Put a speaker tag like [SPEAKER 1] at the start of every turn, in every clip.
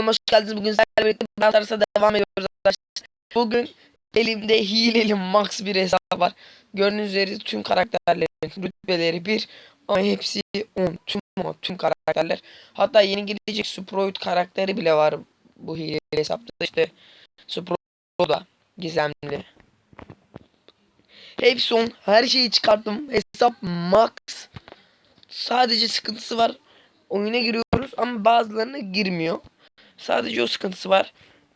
[SPEAKER 1] kanalıma hoş geldiniz. Bugün sizlerle birlikte Brawl devam ediyoruz arkadaşlar. Bugün elimde hileli max bir hesap var. Gördüğünüz üzere tüm karakterlerin rütbeleri bir ama hepsi 10. Tüm ama tüm karakterler. Hatta yeni gelecek Sprout karakteri bile var bu hileli hesapta. İşte Sprout da gizemli. Hepsi 10. Her şeyi çıkarttım. Hesap max. Sadece sıkıntısı var. Oyuna giriyoruz ama bazılarına girmiyor. Sadece o sıkıntısı var.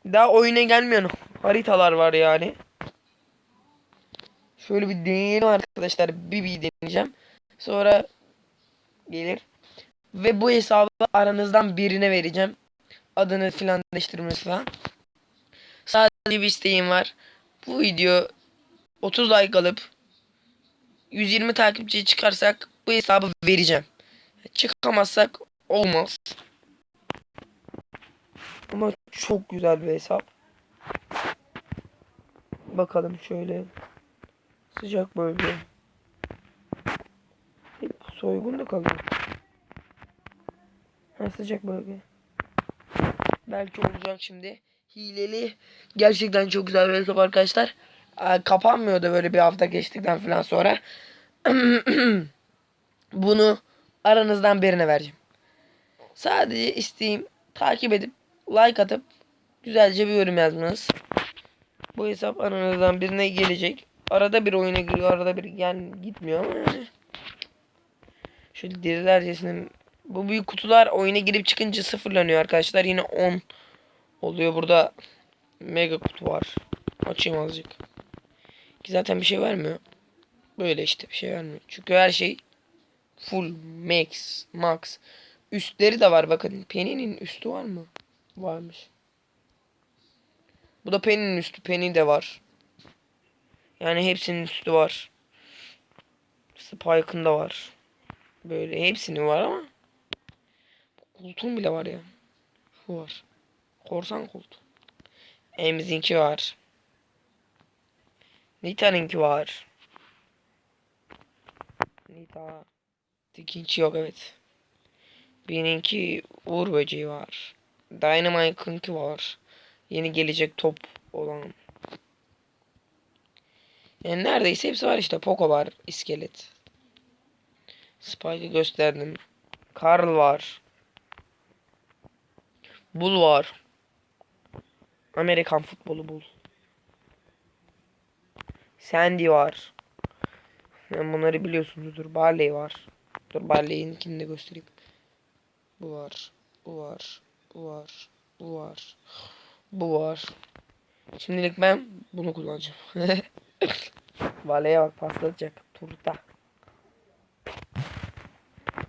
[SPEAKER 1] Daha oyuna gelmeyen haritalar var yani. Şöyle bir deneyelim arkadaşlar. Bir bir deneyeceğim. Sonra gelir. Ve bu hesabı aranızdan birine vereceğim. Adını filan değiştirmesi falan. Sadece bir isteğim var. Bu video 30 like alıp 120 takipçi çıkarsak bu hesabı vereceğim. Çıkamazsak olmaz. Ama çok güzel bir hesap. Bakalım şöyle. Sıcak bölge. Soygun da kalıyor. Ha, sıcak bölge. Belki olacak şimdi. Hileli. Gerçekten çok güzel bir hesap arkadaşlar. Aa, Kapanmıyor da böyle bir hafta geçtikten falan sonra. Bunu aranızdan birine vereceğim. Sadece isteğim takip edip like atıp güzelce bir yorum yazmanız. Bu hesap aranızdan birine gelecek. Arada bir oyuna giriyor, arada bir yani gitmiyor ama. Şöyle derilercesine bu büyük kutular oyuna girip çıkınca sıfırlanıyor arkadaşlar. Yine 10 oluyor. Burada mega kutu var. Açayım azıcık. Ki zaten bir şey vermiyor. Böyle işte bir şey vermiyor. Çünkü her şey full max max. Üstleri de var bakın. Penny'nin üstü var mı? Varmış. Bu da Penny'nin üstü. Penny de var. Yani hepsinin üstü var. Spike'ın da var. Böyle hepsinin var ama. Koltuğun bile var ya. Şu var. Korsan koltuğu. Emzinki var. Nita'nınki var. Nita. Dikinci yok evet. Benimki Uğur böceği var. Dynamite'ınki var. Yeni gelecek top olan. Yani neredeyse hepsi var işte. Poco var. iskelet. Spike'ı gösterdim. Carl var. Bull var. Amerikan futbolu Bull. Sandy var. Yani bunları biliyorsunuzdur. Barley var. Dur Barley'inkini de göstereyim. Bu var. Bu var. Bu var. Bu var. Bu var. Şimdilik ben bunu kullanacağım. Valeye bak paslatacak. Turda.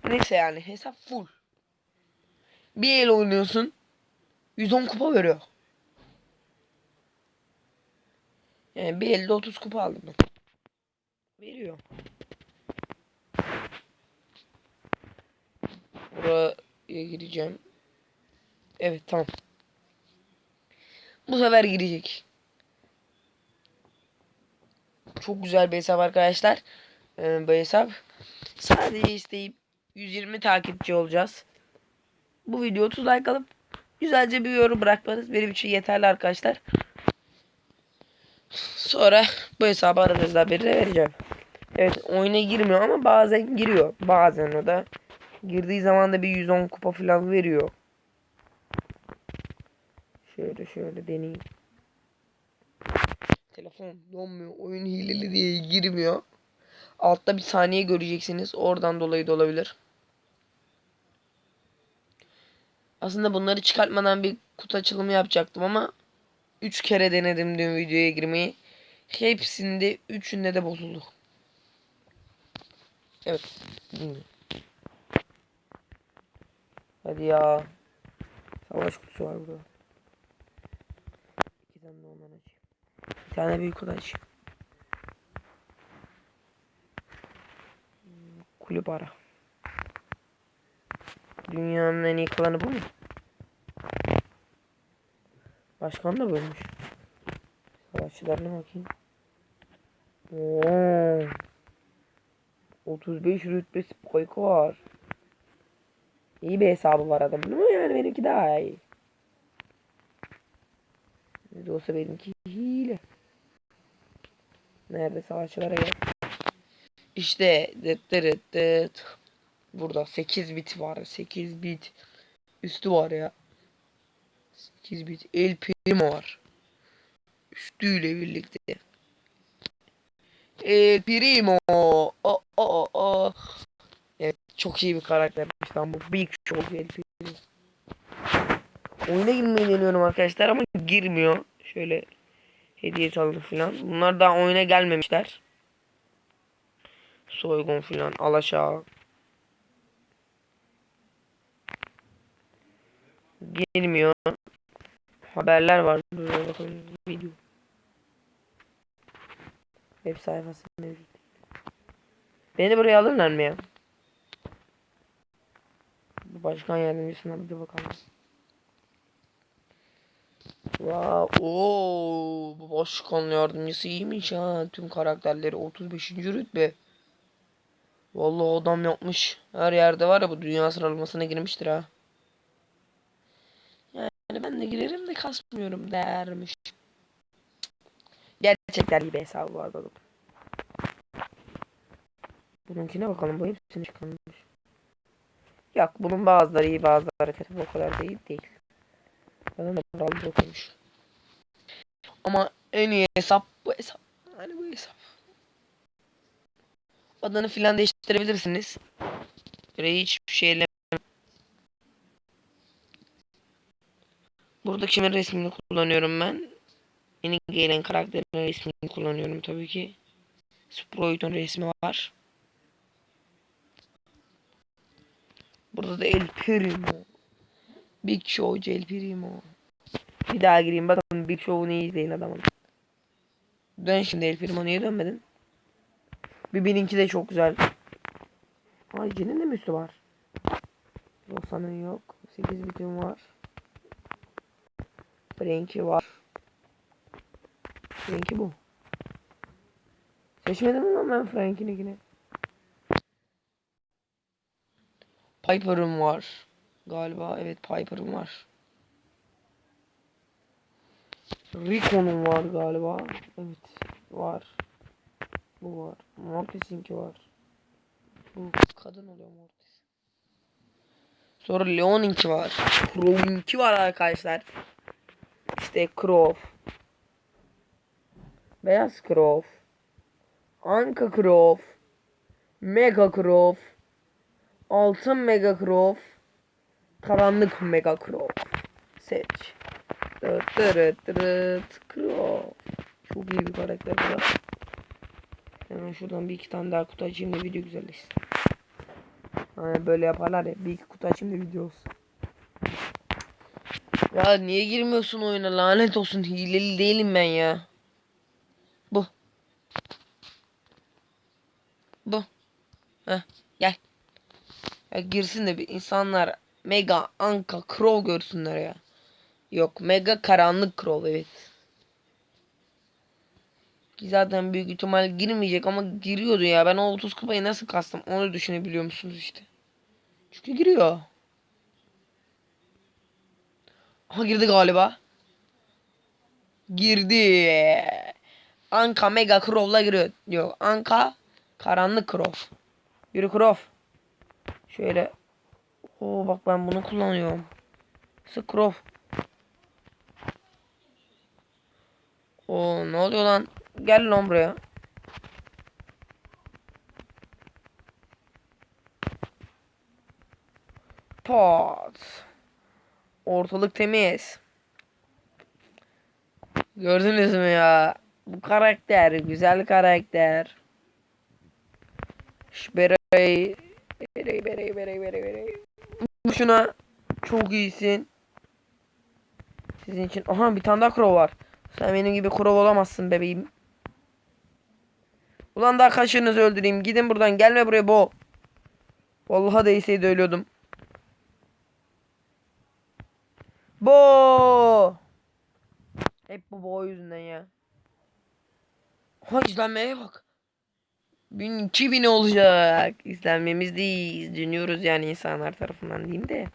[SPEAKER 1] Neyse yani hesap full. Bir el oynuyorsun. 110 kupa veriyor. Yani bir elde 30 kupa aldım ben. Veriyor. Buraya gireceğim. Evet tamam. Bu sefer girecek. Çok güzel bir hesap arkadaşlar. Ee, bu hesap. Sadece isteyip 120 takipçi olacağız. Bu video 30 like alıp güzelce bir yorum bırakmanız benim için yeterli arkadaşlar. Sonra bu hesabı aranızda birine vereceğim. Evet oyuna girmiyor ama bazen giriyor. Bazen o da. Girdiği zaman da bir 110 kupa falan veriyor. Şöyle şöyle deneyeyim. Telefon donmuyor. Oyun hileli diye girmiyor. Altta bir saniye göreceksiniz. Oradan dolayı da olabilir. Aslında bunları çıkartmadan bir kutu açılımı yapacaktım ama 3 kere denedim dün videoya girmeyi. Hepsinde üçünde de bozuldu. Evet. Hadi ya. Savaş kutusu var burada. Tane de ondan açayım. Bir tane büyük kutu açayım. Kulüp ara. Dünyanın en iyi klanı bu mu? Başkan da bölmüş. Savaşçılarına bakayım. Oo. 35 rütbe spike var. İyi bir hesabı var adamın ama yani benimki daha iyi. De olsa benimki hile. Nerede savaşçılara gel. İşte dıt dırıt dıt. Burada 8 bit var. 8 bit. Üstü var ya. 8 bit. El Primo var. Üstüyle birlikte. El Primo. O o o o. Evet çok iyi bir karaktermiş lan bu. Big Show El Primo. Oyuna girmeyi deniyorum arkadaşlar ama girmiyor. Şöyle hediye çaldı filan. Bunlar daha oyuna gelmemişler. Soygun filan alaşağı. Gelmiyor. Haberler var. Dur bakalım video. Web sayfası mevcut. Beni buraya alırlar mı ya? Başkan yardımcısına bir bakalım. Wow. Oo, bu başkan yardımcısı iyiymiş ha. Tüm karakterleri 35. rütbe. Vallahi adam yapmış. Her yerde var ya bu dünya sıralamasına girmiştir ha. Yani ben de girerim de kasmıyorum dermiş. Gerçekten iyi bir hesabı var adamın. Bununkine bakalım bu hepsini çıkarmış. Yok bunun bazıları iyi bazıları kötü bu kadar değil değil. Bana da moral okumuş. Ama en iyi hesap bu hesap. Yani bu hesap. Adını filan değiştirebilirsiniz. Böyle hiçbir şeyle Burada kimin resmini kullanıyorum ben? Yeni gelen karakterin resmini kullanıyorum tabii ki. Sprite'un resmi var. Burada da El Primo. Big Show El Primo. Bir daha gireyim bakın Big Show'unu iyi izleyin adamın. Dön şimdi El Primo niye dönmedin? Bir bininki de çok güzel. Ay senin de mi üstü var? Rosa'nın yok. 8 bitim var. Frank'i var. Frank'i bu. Seçmedim lan ben Frank'inkini? Piper'ım var. Galiba evet Piper'ım var. Rico'nun var galiba. Evet var. Bu var. Mortis'inki var. Bu kadın oluyor Mortis. Sonra Leon'inki var. Crow'inki var arkadaşlar. İşte Crow. Beyaz Crow. Anka Crow. Mega Crow. Altın Mega Crow. Karanlık Mega Crow. Seç. Dıt dırıt dırıt Crow. Çok iyi bir karakter bu. Hemen şuradan bir iki tane daha kutu açayım da video güzelleşsin. Hani böyle yaparlar ya. Bir iki kutu açayım da video olsun. Ya niye girmiyorsun oyuna lanet olsun hileli değilim ben ya. Bu. Bu. Heh gel. Ya girsin de bir insanlar Mega Anka Crow görsünler ya. Yok Mega Karanlık Crow evet. Ki zaten büyük ihtimal girmeyecek ama giriyordu ya. Ben o 30 kupayı nasıl kastım onu düşünebiliyor musunuz işte. Çünkü giriyor. Aha girdi galiba. Girdi. Anka Mega Crow'la giriyor. Yok Anka Karanlık Crow. Yürü Crow. Şöyle. Oo bak ben bunu kullanıyorum. Crow. Oo ne oluyor lan? Gel lan buraya. Pot. Ortalık temiz. Gördünüz mü ya? Bu karakter güzel karakter. Şberey. Berey berey berey berey berey. Şuna çok iyisin. Sizin için. Aha bir tane daha crow var. Sen benim gibi crow olamazsın bebeğim. Ulan daha kaçınızı öldüreyim. Gidin buradan. Gelme buraya bo. Vallahi değseydi ölüyordum. Bo. Hep bu bo yüzünden ya. Ha izlenmeye bak. 1000 2000 olacak. İzlenmemiz değil. Izleniyoruz yani insanlar tarafından diyeyim de.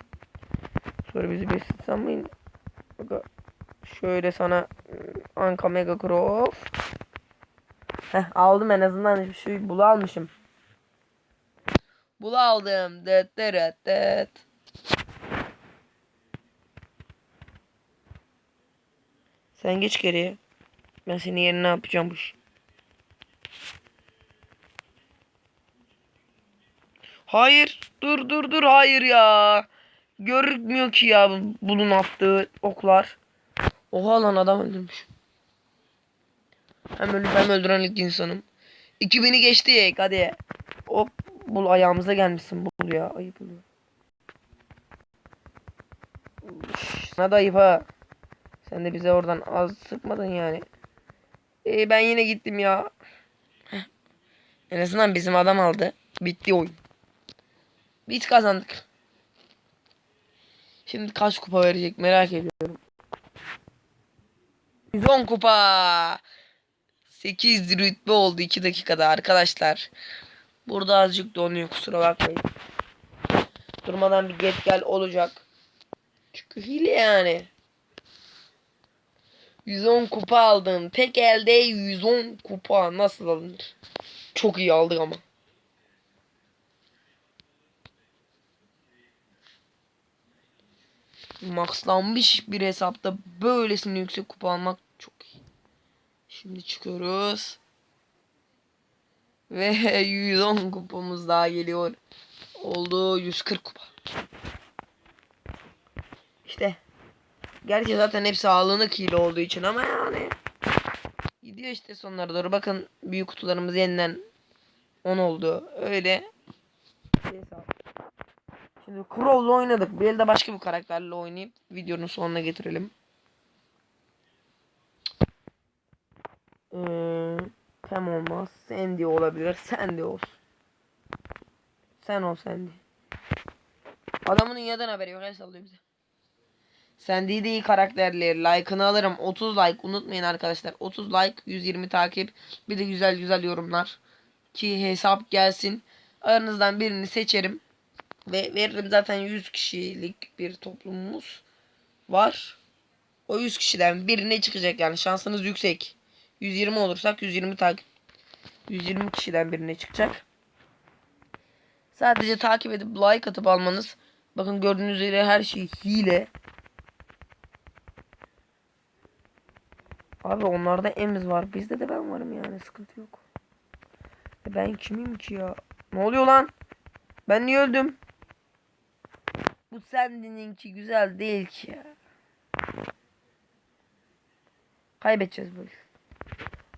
[SPEAKER 1] Sonra bizi bir sanmayın. Bak şöyle sana Anka Mega Croft. Heh aldım en azından şu bulu almışım. Bulu aldım. Dıt dırıt dıt. Sen geç geriye. Ben senin yerine ne yapacağım bu iş. Hayır. Dur dur dur. Hayır ya. Görünmüyor ki ya bu- bunun attığı oklar. Oha lan adam öldürmüş. Hem ölüp hem öldüren ilk insanım. 2000'i geçti hadi. Hop bul ayağımıza gelmişsin bul ya. Ayıp oluyor. Sana da ayıp ha. Sen de bize oradan az sıkmadın yani. Ee, ben yine gittim ya. En azından bizim adam aldı. Bitti oyun. Biz kazandık. Şimdi kaç kupa verecek merak ediyorum. 110 kupa. 8 rütbe oldu 2 dakikada arkadaşlar. Burada azıcık donuyor kusura bakmayın. Durmadan bir get gel olacak. Çünkü hile yani. 110 kupa aldım. Tek elde 110 kupa nasıl alınır? Çok iyi aldık ama. Maxlanmış bir hesapta böylesine yüksek kupa almak çok iyi. Şimdi çıkıyoruz. Ve 110 kupamız daha geliyor. Oldu 140 kupa. İşte. Gerçi zaten hepsi ağlanık hile olduğu için ama yani. Gidiyor işte sonlara doğru. Bakın büyük kutularımız yeniden 10 oldu. Öyle. Şimdi Crow'la oynadık. Bir elde başka bir karakterle oynayıp videonun sonuna getirelim. Ee, Pam olmaz. Sandy olabilir. Sandy olsun. Sen ol Sandy. Adamın neden haberi yok. El sallıyor bize. Sandy de iyi karakterleri. Like'ını alırım. 30 like. Unutmayın arkadaşlar. 30 like. 120 takip. Bir de güzel güzel yorumlar. Ki hesap gelsin. Aranızdan birini seçerim. Ve veririm zaten 100 kişilik bir toplumumuz var. O 100 kişiden birine çıkacak yani şansınız yüksek. 120 olursak 120 takip 120 kişiden birine çıkacak. Sadece takip edip like atıp almanız. Bakın gördüğünüz üzere her şey hile. Abi onlarda emiz var. Bizde de ben varım yani sıkıntı yok. E ben kimim ki ya? Ne oluyor lan? Ben niye öldüm? Bu sendininki güzel değil ki ya. Kaybedeceğiz böyle.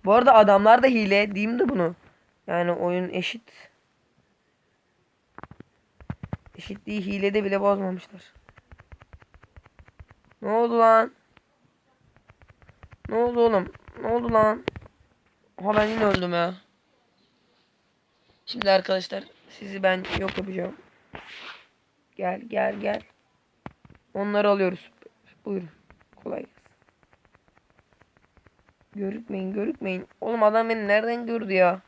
[SPEAKER 1] Bu arada adamlar da hile diyeyim de bunu. Yani oyun eşit. Eşitliği hilede bile bozmamışlar. Ne oldu lan? Ne oldu oğlum? Ne oldu lan? Aha ben yine öldüm ya. Şimdi arkadaşlar sizi ben yok yapacağım. Gel gel gel. Onları alıyoruz. Buyurun. Kolay gelsin. Görükmeyin görükmeyin. Oğlum adam beni nereden gördü ya?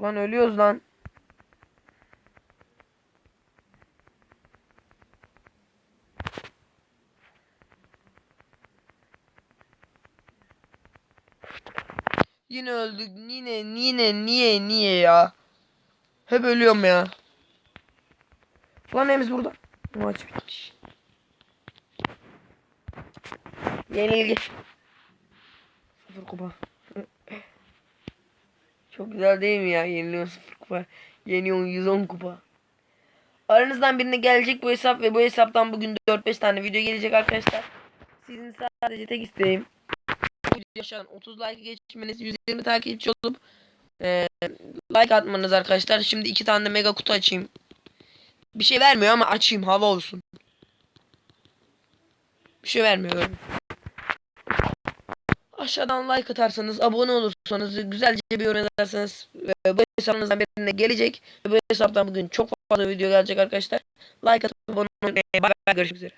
[SPEAKER 1] Lan ölüyoruz lan. Yine öldük. Yine yine niye niye ya? Hep ölüyorum ya. Lan Emiz burada. Maç bitmiş. Yenilgi. Sıfır kupa. Çok güzel değil mi ya? Yeniliyor sıfır kupa. Yeniyor 110 kupa. Aranızdan birine gelecek bu hesap ve bu hesaptan bugün 4-5 tane video gelecek arkadaşlar. Sizin sadece tek isteğim bu yaşanan 30 like geçmeniz, 120 takipçi olup e, like atmanız arkadaşlar. Şimdi iki tane de mega kutu açayım. Bir şey vermiyor ama açayım hava olsun. Bir şey vermiyor. Aşağıdan like atarsanız, abone olursanız, güzelce bir yorum ederseniz e, bu hesabınızdan birine gelecek. Bu hesaptan bugün çok fazla video gelecek arkadaşlar. Like atıp abone olmayı, bye bye görüşmek üzere.